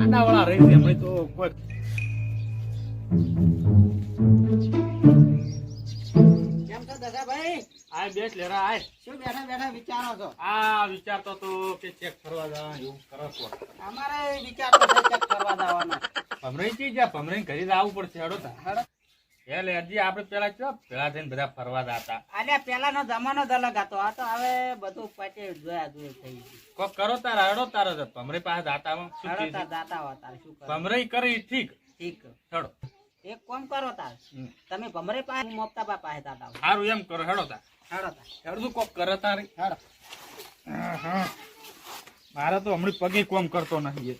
આડાવાળા રહી છે હમણાં તો કોઈ કેમ છો દાદાભાઈ? આય બેસ લેરા આય. શું બેઠા બેઠા વિચારો છો? આ વિચારતો તો કે ચેક ફરવા જવા એવું કરો છો. અમારે વિચાર તો ચેક કરવા જવાના. ભમરાઈ ચી ગયા ભમરાઈ ઘરે આવવું પડશે હેડો તા. હેડો. હે લે હજી આપણે પેલા ચો પેલા થઈને બધા ફરવા જતા. આલ્યા પેલાનો જમાનો જ અલગ હતો. આ તો હવે બધું પચે જોયા જોઈ થઈ કોક કરો તાર હેડો તારો તો ભમરાઈ પાસે જાતા હું શું જાતા હો તાર શું કરો ઠીક. ઠીક. હેડો એક કોમ કરો તાર? તમે ભમરે પાસે હું મોપતા બા પાસે જાતા સારું એમ કરો હેડો તાર. હેડો તાર. હેડો કોક કરો તારી? હેડો. મારે તો હમણાં પગે કોમ કરતો નથી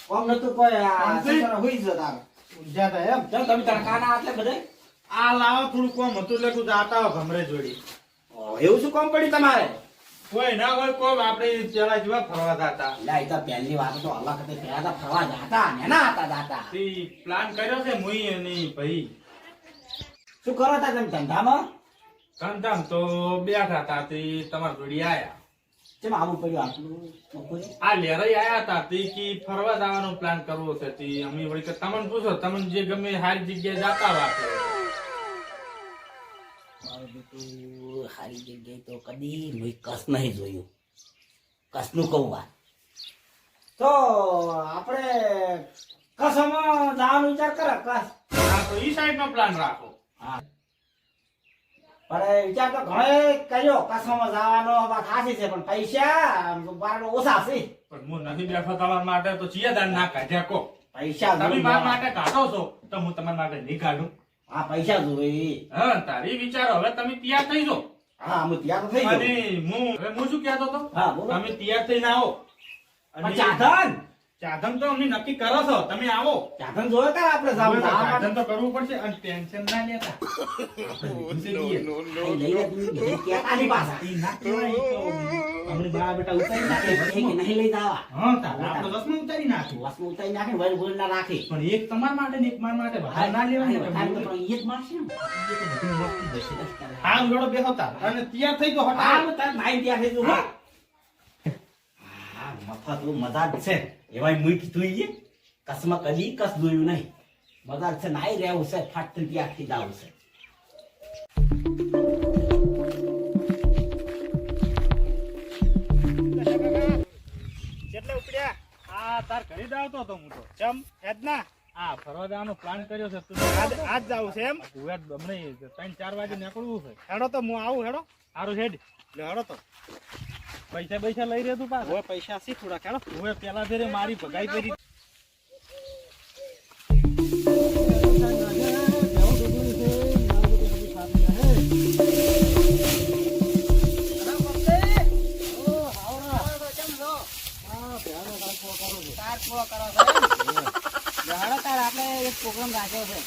કોમ તો કોઈ આ એમ? તમે તાર કાના આટલે આ લાવો, થોડું કોમ હતું એટલે તું જાતા હો ભમરે જોડી એવું શું કોમ પડ્યું તમારે કોઈ ના હોય કોમ આપણે પેલા જેવા ફરવા જાતા. લે એ તો પહેલી વાત તો અલગ હતી પેલા તો ફરવા જાતા નેના હતા જાતા. તે પ્લાન કર્યો છે મુઈ અને ભાઈ. શું કરો તા તમે ધંધામાં? ધંધામ તો બેઠા હતા તે તમાર જોડી આયા. કેમ આવું પડ્યું આટલું આ લેરાઈ આયા હતા તે કે ફરવા જવાનો પ્લાન કરવો છે તે અમે વળી કે તમને પૂછો તમને જે ગમે સારી જગ્યાએ જાતા આપણે મારું બેટું સારી જગ્યાએ તો કદી મેં કસ નહીં જોયું. કસનું કહું વાત. તો આપણે કસમાં જવાનો વિચાર કરે કસ. હા તો ઈ સાઈડનો પ્લાન રાખો. હા. પણ વિચાર તો ઘણે કર્યો કસમાં જવાનો વાત સાચી છે પણ પૈસા બાર ઓછા છે. પણ હું નથી બેઠો તમારા માટે તો ચિયાદાર ના કાઢ્યા કો. પૈસા તમે મારા માટે કાઢો છો તો હું તમારા માટે નહીં કાઢું. હા પૈસા જોઈ હા તારી વિચારો હવે તમે ત્યાં થઈ જાઓ. હા અમે ત્યાં તો થઈ અને હું હવે હું શું કહેતો હતો? હા બોલો. તમે તૈયાર થઈને આવો. અને ચાધન ચાધન તો અમને નક્કી કરો છો તમે આવો. ચાધન જોયો તાર આપણે તો ચાધન તો કરવું પડશે અને ટેન્શન ના લેતા. લઈ લે તું બીજે ક્યાં આની પાછા ઈ ના નો ઈ તો બેટા ઉતારી નાખે છે કે નહીં લઈ જાવા. હા તારે આપણે દસમું ઉતારી નાખ્યું વસ્તુ ઉતારી નાખે વર વર ના રાખે. પણ એક તમારા માટે ને એક માર માટે વધારે ના લેવાનું વધારે પણ હા અને તૈયાર થઈ ગયો હા, હટા હું તાર નાઈ ત્યાં થઈ જઉં, હા, મફતનું મજા જ છે. એવાય મુઈ કીધું ઈ. કસમાં કદી કસ જોયું નહીં. મજા છે નાઈ રહેવું છે ફાટ ત્યાં થઈ જવું છે. આ તાર ઘરે જ આવતો હતો હું તો. ચમ ના? હા ફરવા જવાનો પ્લાન કર્યો છે. તું આજ આજ જાવ છે એમ? હવે હમણે ત્રણ ચાર વાગે નીકળવું છે. હેડો તો હું આવું હેડો. સારું હેડ. લે હેડો તો. પૈસા પૈસા લઈ રહ્યો તું પાછો. પૈસા શી થોડા હેડો. હવે પેલા ફેરે મારી ભગાઈ કરી રાખ્યો છે.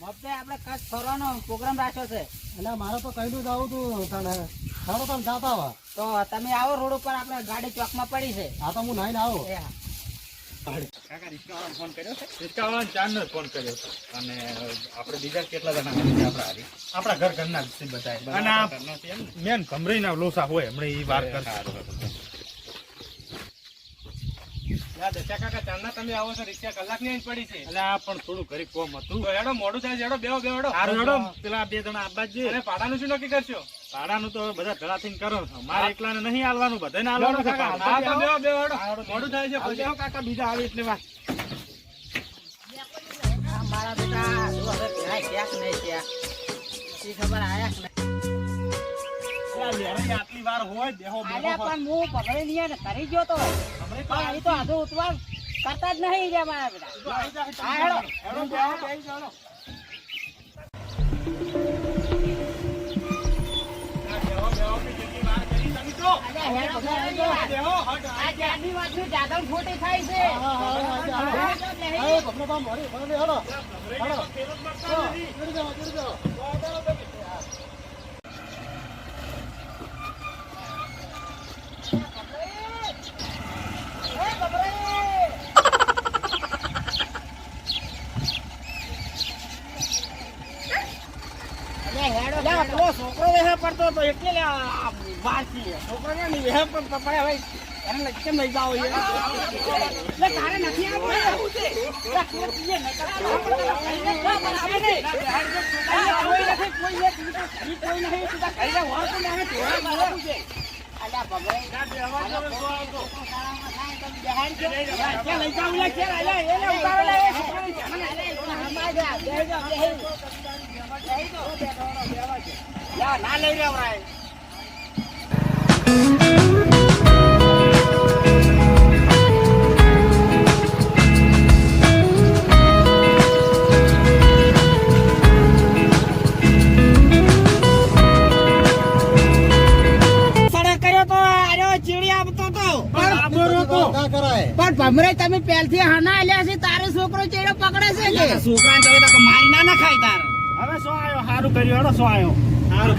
મફતે આપણે કચ્છ ફરવાનો પ્રોગ્રામ રાખ્યો છે. એટલે મારે તો કઈનું જવું તું તને. સારો તમે જાતા હવા તો તમે આવો રોડ ઉપર આપણે ગાડી ચોકમાં પડી છે. આ તો હું નાઈને આવો. કાકા રિક્ષાવાળાને ફોન કર્યો છે? રિક્ષાવાળાને ચારનો ફોન કર્યો છે. અને આપણે બીજા કેટલા જણા આવે આપણા હારી. આપણા ઘર ઘરના બધા. અને મેન ભમરીના લોસા હોય હમણાં એ વાર કરશે કાકા ચાંદના તમે આવો છો રિક્ષા કલાકની પડી છે. એટલે આ પણ થોડું ઘરે કોમ હતું. એડો મોડું થાય સારું હેડો. પેલા બે જણા આબા જ અને ભાડાનું શું નક્કી કરશો? ભાડાનું તો બધા ભેળા થઈને કરો. છો મારે એકલાને નહીં આલવાનું બધાને છે હા બેહો મોડું થાય છે પછી. કાકા બીજા આવે એટલે વાત. આ મારા બેટા હવે ક્યાંક નહીં ક્યાંક શી ખબર આયા. આટલી વાર હોય દેહો પણ ગયો તો. હમણે તો આધો ઉતવાર કરતા જ નહીં રે મારા ખોટી થાય છે. છોકરા ની વેહ ભાઈ ના લઈ રહ્યા કરાય. પણ ભમરે તમે પહેલથી હાના આલ્યા છે તારે છોકરો ચેડો પકડે છે કે? છોકરાને જોવે તો મારી ના ના ખાય તાર. હવે શું આવ્યો સારું કર્યું હેડો શું આવ્યો સારું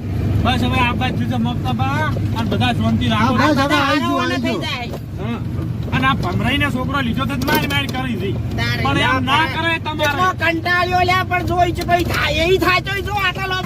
બસ હવે આ બાજુ છે મમતાબા અને બધા શાંતિ રાખો. બસ હવે આવી થઈ જાય. અને આ ભમરાઈને છોકરો લીધો તો માર માર કરી દી. પણ એમ ના કરે. તમારે. કંટાળ્યો લ્યા પણ જોઈ છે ભાઈ થાય એ થાય તો જો આટલા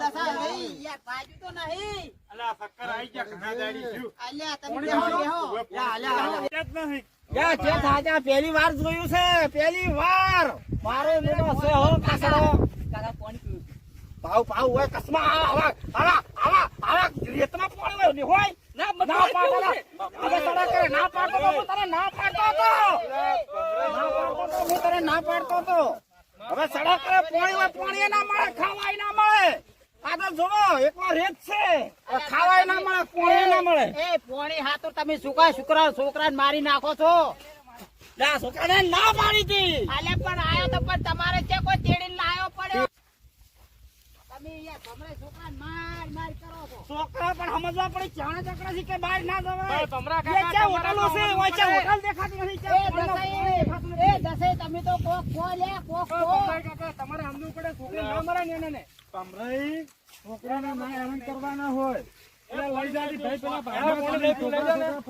દશા નહીં, યાર, બાજુ તો નહીં. અલા ફક્કર આઈ ગયા ઘણા દાડી થયું. અલ્યા, તમે બેહો, બેહો. અલ્યા, અલ્યા. નહીં. યા છે તાજા પહેલી વાર જોયું છે પહેલી વાર. મારો બેટો છે હો કાસડો ભાવ ભાવ હોય કસમા આવા આવા આવા આવા રેતમાં પાણી હોય ને હોય. ના ના પાડો હવે તડા કરે ના પાડતો તો હું તને ના પાડતો હતો ના પાડતો તો હું તને ના પાડતો હતો હવે સડક કરે પાણી હોય પાણી ના મળે ખાવાય ના મળે. આ જોવો એકવાર રેત છે. ખાવાય ના મળે પાણી ના મળે. એ પોણી હાથો તમે સુકા છોકરા છોકરાને મારી નાખો છો. ના છોકરાને ના પાડી હતી આલે પણ આયો તો પણ તમારે છે કોઈ તેડી લાયો પડ્યો. તમે યાર ભમરે છોકરાને માર માર કરો છો. છોકરા પણ સમજવા પડે ચાણા ચકડા થી કે બહાર ના જવાય. ભમરા કાકા હોટલો છે? હોટલ દેખાતી નથી. એ તમે તો કોક લે કોક કાકા તમારે સમજવું પડે છોકરી ના મરે ને એને ને. ભમરાઈ છોકરાને ના હેરાન કરવાના હોય એટલે લઈ જાય ભાઈ પેલા ભાઈના